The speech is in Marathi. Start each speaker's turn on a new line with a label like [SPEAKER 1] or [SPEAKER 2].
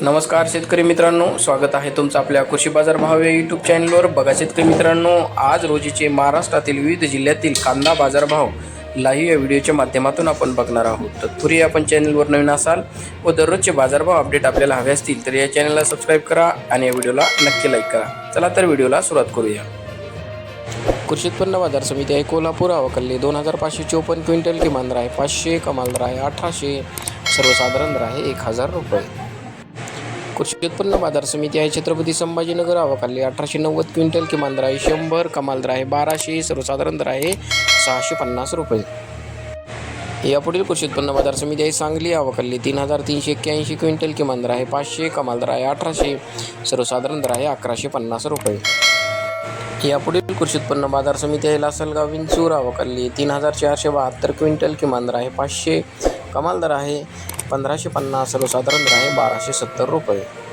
[SPEAKER 1] नमस्कार शेतकरी मित्रांनो स्वागत आहे तुमचं आपल्या कृषी बाजार भाव या यूट्यूब चॅनलवर बघा शेतकरी मित्रांनो आज रोजीचे महाराष्ट्रातील विविध जिल्ह्यातील कांदा बाजारभाव लाईव्ह या व्हिडिओच्या माध्यमातून आपण बघणार आहोत. तत्पूर्वी आपण चॅनलवर नवीन असाल व दररोजचे बाजारभाव अपडेट आपल्याला हवे असतील तर या चॅनलला सबस्क्राईब करा आणि या व्हिडिओला नक्की लाईक करा. चला तर व्हिडिओला सुरुवात करूया. कृषी उत्पन्न बाजार समिती आहे कोल्हापूर अवकल्ले दोन हजार पाचशे चोपन्न क्विंटल किमान दर आहे पाचशे कमाल दर आहे अठराशे सर्वसाधारण दर आहे एक हजार रुपये. कृषी उत्पन्न बाजार समिती आहे छत्रपती संभाजीनगर अवकाली अठराशे नव्वद क्विंटल किमान दर आहे. शंभर कमाल दर आहे. बाराशे सर्वसाधारण दर आहे. सहाशे पन्नास रुपये. यापुढील कृषी उत्पन्न बाजार समिती आहे सांगली अवकाली तीन हजार तीनशे एक्क्याऐंशी क्विंटल किमान दर आहे. पाचशे कमाल दर आहे. अठराशे सर्वसाधारण दर आहे. अकराशे पन्नास रुपये. यापुढील कृषी उत्पन्न बाजार समिती आहे लासलगाव विंचूर अवकाली तीन हजार चारशे बहात्तर क्विंटल किमान दर आहे. पाचशे कमाल दर आहे. पंधराशे पन्नास सर्वसाधारण आहे बाराशे सत्तर रुपये.